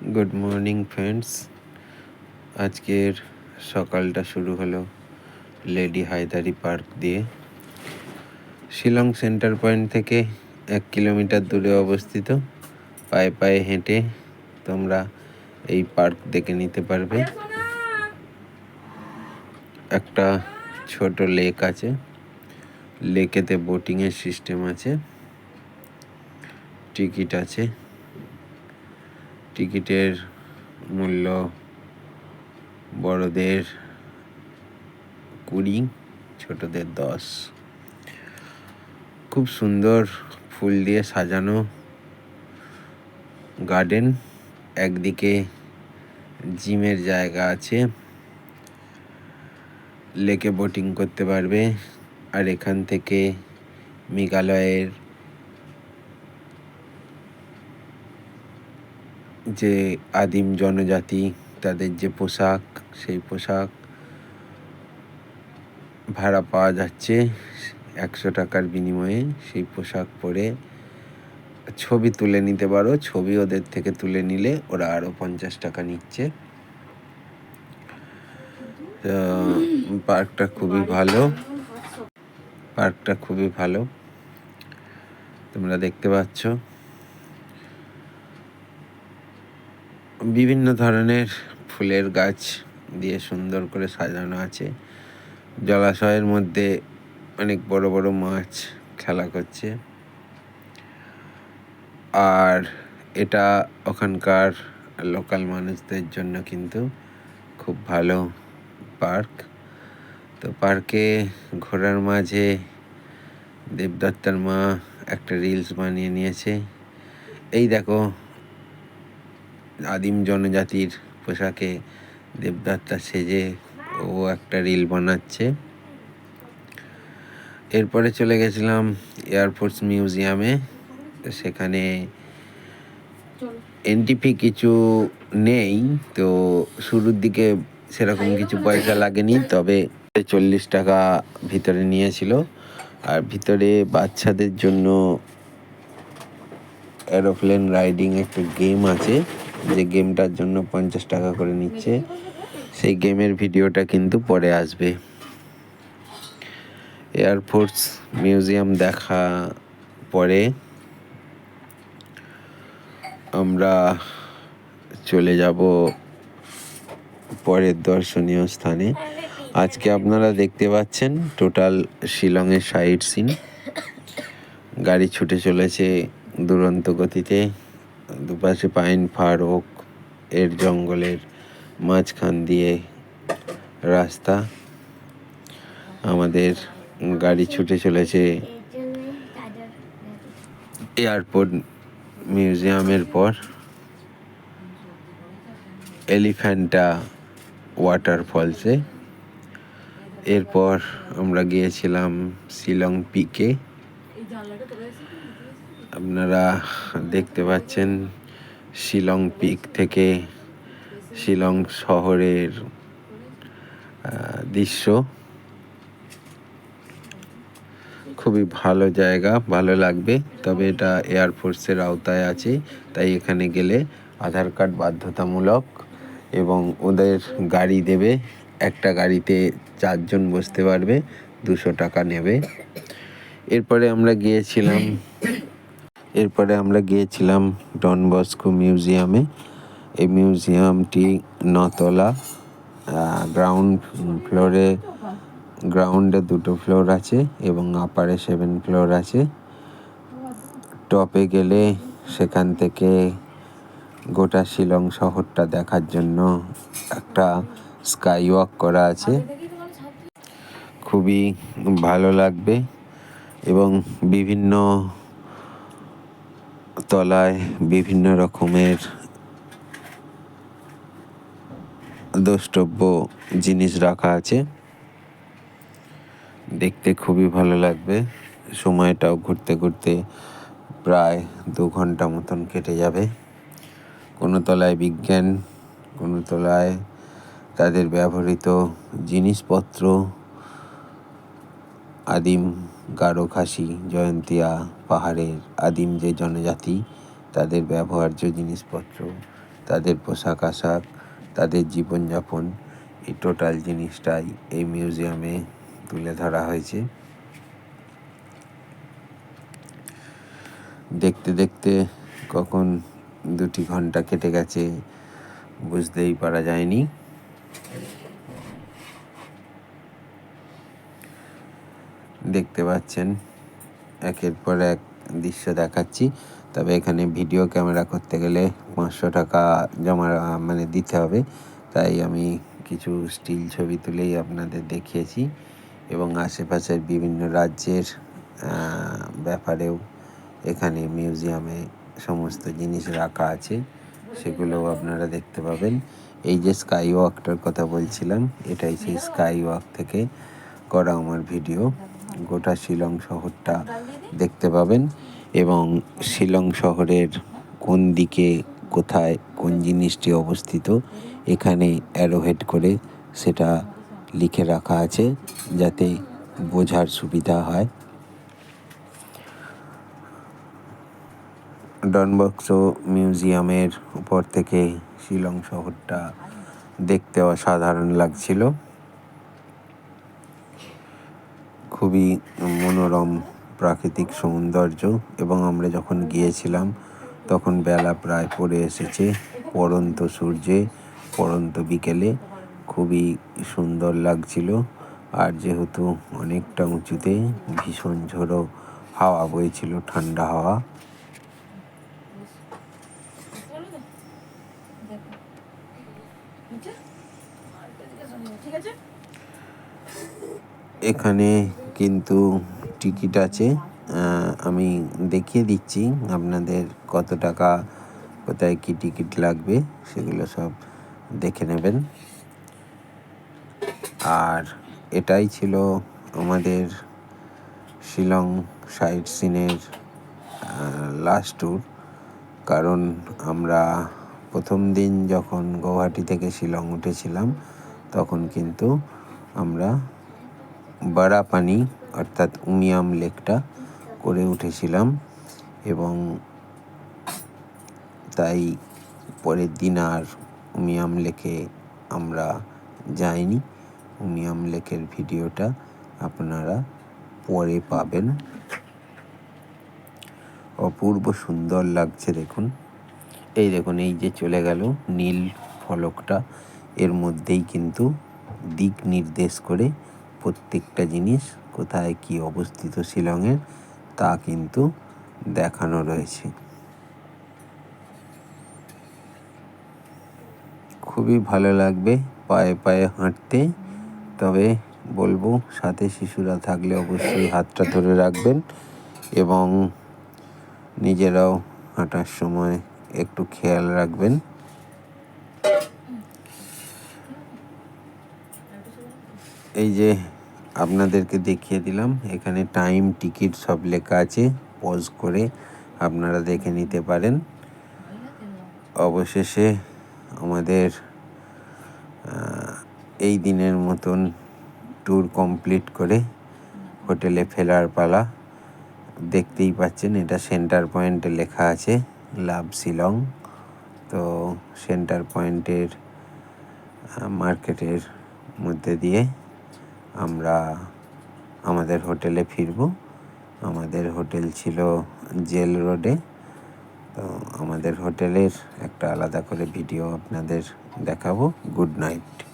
Good morning friends আজকের সকালটা শুরু হলো লেডি হায়দারি পার্ক দিয়ে। শিলং সেন্টার পয়েন্ট থেকে এক কিলোমিটার দূরে অবস্থিত। পায়ে পায়ে হেঁটে তোমরা এই পার্ক দেখে নিতে পারবে। একটা ছোট লেক আছে। লেকেতে বোটিংয়ের সিস্টেম আছে। টিকিট আছে। টিকিটের মূল্য, বড়দের কুড়ি, ছোটদের দশ। খুব সুন্দর ফুল দিয়ে সাজানো গার্ডেন একদিকে জিমের জায়গা আছে। লেকে বোটিং করতে পারবে। আর এখান থেকে মেঘালয়ের যে আদিম জনজাতি, তাদের যে পোশাক, সেই পোশাক ভাড়া পাওয়া যাচ্ছে একশো টাকার বিনিময়ে। সেই পোশাক পরে ছবি তুলে নিতে পারো। ছবি ওদের থেকে তুলে নিলে ওরা আরও পঞ্চাশ টাকা নিচ্ছে। পার্কটা খুবই ভালো। পার্কটা খুবই ভালো। তোমরা দেখতে পাচ্ছ। বিভিন্ন ধরনের ফুলের গাছ দিয়ে সুন্দর করে সাজানো আছে। জলাশয়ের মধ্যে অনেক বড় বড় মাছ খেলা করছে। আর এটা ওখানকার লোকাল মানুষদের জন্য কিন্তু খুব ভালো পার্ক। তো পার্কে ঘোরার মাঝে দেবদত্তার মা একটা রিলস বানিয়ে নিয়েছে। এই দেখো আদিম জনজাতির পোশাকে দেবদত্তা সেজে ও একটা রিল বানাচ্ছে। এরপরে চলে গেছিলাম এয়ারফোর্স মিউজিয়ামে সেখানে এনটিপি কিছু নেই, তো শুরুর দিকে সেরকম কিছু পয়সা লাগেনি, তবে চল্লিশ টাকা ভিতরে নিয়েছিল। আর ভিতরে বাচ্চাদের জন্য এরোপ্লেন রাইডিং একটা গেম আছে। যে গেমটার জন্য পঞ্চাশ টাকা করে নিচ্ছে, সেই গেমের ভিডিওটা কিন্তু পরে আসবে। এয়ারফোর্স মিউজিয়াম দেখা পরে আমরা চলে যাব পরের দর্শনীয় স্থানে। আজকে আপনারা দেখতে পাচ্ছেন টোটাল শিলংয়ের সাইড সিন। গাড়ি ছুটে চলেছে দুরন্ত গতিতে। দুপাশে পাইন ফার ওক এর জঙ্গলের মাঝখান দিয়ে রাস্তা। আমাদের গাড়ি ছুটে চলেছে এয়ারপোর্ট মিউজিয়ামের পর। এলিফ্যান্টা ওয়াটারফলসে। এরপর আমরা গিয়েছিলাম শিলং পিকে। আপনারা দেখতে পাচ্ছেন শিলং পিক থেকে শিলং শহরের দৃশ্য। খুবই ভালো জায়গা, ভালো লাগবে। তবে এটা এয়ারফোর্সের আওতায় আছে, তাই এখানে গেলে আধার কার্ড বাধ্যতামূলক এবং ওদের গাড়ি দেবে। একটা গাড়িতে চারজন বসতে পারবে, দুশো টাকা নেবে। এরপরে আমরা গিয়েছিলাম এরপরে আমরা গিয়েছিলাম ডন বস্কো মিউজিয়ামে। এই মিউজিয়ামটি নতলা গ্রাউন্ড ফ্লোরে গ্রাউন্ডে দুটো ফ্লোর আছে এবং আপারে সেভেন ফ্লোর আছে। টপে গেলে সেখান থেকে গোটা শিলং শহরটা দেখার জন্য একটা স্কাই ওয়াক করা আছে। খুবই ভালো লাগবে এবং বিভিন্ন তলায় বিভিন্ন রকমের দ্রষ্টব্য জিনিস রাখা আছে। দেখতে খুবই ভালো লাগবে। সময়টাও ঘুরতে ঘুরতে প্রায় দু ঘণ্টা মতন কেটে যাবে। কোনো তলায় বিজ্ঞান, কোনো তলায় তাদের ব্যবহৃত জিনিসপত্র, আদিম গারো খাসি, জয়ন্তিয়া, পাহাড়ের আদিম যে জনজাতি, তাদের ব্যবহার্য জিনিসপত্র, তাদের পোশাক আশাক, তাদের জীবনযাপন, এই টোটাল জিনিসটাই এই মিউজিয়ামে তুলে ধরা হয়েছে। দেখতে দেখতে কখন দুটি ঘণ্টা কেটে গেছে বুঝতেই পারা যায়নি। দেখতে পাচ্ছেন। একের পর এক দৃশ্য দেখাচ্ছি। তবে এখানে ভিডিও ক্যামেরা করতে গেলে পাঁচশো টাকা জমা মানে দিতে হবে। তাই আমি কিছু স্টিল ছবি তুলেই আপনাদের দেখিয়েছি এবং আশেপাশের বিভিন্ন রাজ্যের ব্যাপারেও এখানে মিউজিয়ামে সমস্ত জিনিস রাখা আছে। সেগুলোও আপনারা দেখতে পাবেন। এই যে স্কাই ওয়াকটার কথা বলছিলাম, এটাই সেই স্কাই ওয়াক থেকে করা আমার ভিডিও। গোটা শিলং শহরটা দেখতে পাবেন এবং শিলং শহরের কোন দিকে, কোথায়, কোন জিনিসটি অবস্থিত, এখানে অ্যারোহেড করে সেটা লিখে রাখা আছে যাতে বোঝার সুবিধা হয়। ডনবক্সো মিউজিয়ামের উপর থেকে শিলং শহরটা দেখতে অসাধারণ লাগছিল। খুবই মনোরম প্রাকৃতিক সৌন্দর্য এবং আমরা যখন গিয়েছিলাম, তখন বেলা প্রায় পড়ে এসেছে, পড়ন্ত সূর্যে, পড়ন্ত বিকেলে। খুবই সুন্দর লাগছিল। আর যেহেতু অনেকটা উঁচুতে ভীষণ ঝোড়ো হাওয়া বইছিল, ঠান্ডা হাওয়া। এখানে কিন্তু টিকিট আছে আমি দেখিয়ে দিচ্ছি আপনাদের কত টাকা, কোথায় কী টিকিট লাগবে, সেগুলো সব দেখে নেবেন। আর এটাই ছিল আমাদের শিলং সাইট সিনের লাস্ট ট্যুর কারণ আমরা প্রথম দিন যখন গৌহাটি থেকে শিলং উঠেছিলাম, তখন কিন্তু আমরা বারাপানি অর্থাৎ উমিয়াম লেকটা করে উঠেছিলাম এবং তাই পরের দিন আর উমিয়াম লেকে আমরা যাইনি। উমিয়াম লেকের ভিডিওটা আপনারা পরে পাবেন। অপূর্ব সুন্দর লাগছে দেখুন। এই দেখুন, এই যে চলে গেল নীল ফলকটা। এর মধ্যেই কিন্তু দিক নির্দেশ করে প্রত্যেকটা জিনিস কোথায় কি অবস্থিত শিলংয়ের, তা কিন্তু দেখানো রয়েছে। খুবই ভালো লাগবে পায়ে পায়ে হাঁটতে, তবে বলব সাথে শিশুরা থাকলে অবশ্যই হাতটা ধরে রাখবেন এবং নিজেরাও হাঁটার সময় একটু খেয়াল রাখবেন। এই যে আপনাদেরকে দেখিয়ে দিলাম, এখানে টাইম টিকিট সব লেখা আছে পজ করে আপনারা দেখে নিতে পারেন। অবশেষে আমাদের এই দিনের মতন ট্যুর কমপ্লিট করে হোটেলে ফেরার পালা। দেখতেই পাচ্ছেন, এটা সেন্টার পয়েন্টে লেখা আছে, লাভ শিলং। তো সেন্টার পয়েন্টের মার্কেটের মধ্যে দিয়ে আমরা আমাদের হোটেলে ফিরব। আমাদের হোটেল ছিল জেল রোডে। তো আমাদের হোটেলের একটা আলাদা করে ভিডিও আপনাদের দেখাবো। Good night.